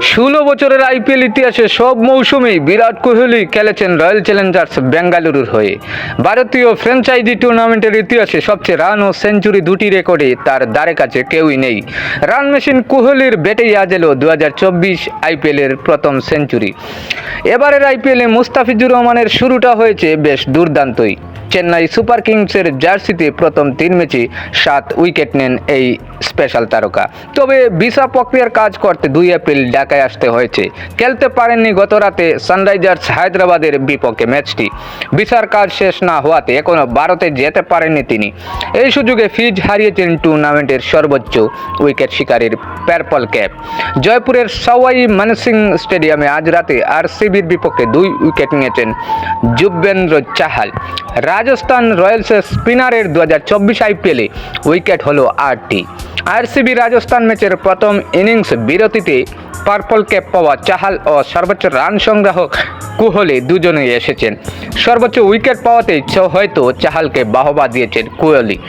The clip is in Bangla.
ষোলো বছরের আইপিএল ইতিহাসে সব মৌসুমেই বিরাট কোহলি খেলেছেন রয়্যাল চ্যালেঞ্জার্স বেঙ্গালুরুর হয়ে। ভারতীয় ফ্র্যাঞ্চাইজি টুর্নামেন্টের ইতিহাসে সবচেয়ে রান ও সেঞ্চুরি দুটি রেকর্ডে তার দ্বারে কাছে কেউই নেই। রান মেশিন কোহলির ব্যাটেই আজ এলো দু হাজার চব্বিশ আইপিএলের প্রথম সেঞ্চুরি। এবারের আইপিএলে মুস্তাফিজুর রহমানের শুরুটা হয়েছে বেশ দুর্দান্তই। চেন্নাই সুপার কিংসের জার্সিতে প্রথম তিন ম্যাচে সাত উইকেট নেন এই স্পেশাল তারকা। তবে ভিসা প্রক্রিয়ার কাজ করতে দুই এপ্রিল ঢাকায় আসতে হয়েছে। খেলতে পারেননি গত রাতে সানরাইজার্স হায়দ্রাবাদের বিপক্ষে ম্যাচটি। ভিসার কাজ শেষ না হওয়াতে এখনও ভারতে যেতে পারেননি তিনি। এই সুযোগে ফিজ হারিয়েছেন টুর্নামেন্টের সর্বোচ্চ উইকেট শিকারীর প্যারপল ক্যাপ। জয়পুরের সওয়াই মানসিং স্টেডিয়ামে আজ রাতে আরসিবির বিপক্ষে দুই উইকেট নিয়েছেন যুবেন্দ্র চাহাল রাজস্থান রয়্যালসের স্পিনারের দু হাজার চব্বিশ আইপিএলে উইকেট হলো আটটি। আরসিবি রাজস্থান ম্যাচের প্রথম ইনিংস বিরতিতে পার্পল ক্যাপ পাওয়া চাহাল ও সর্বোচ্চ রান সংগ্রাহক কোহলি দুজনেই এসেছেন। সর্বোচ্চ উইকেট পাওয়াতে হয়তো চাহালকে বাহবা দিয়েছেন কোহলি।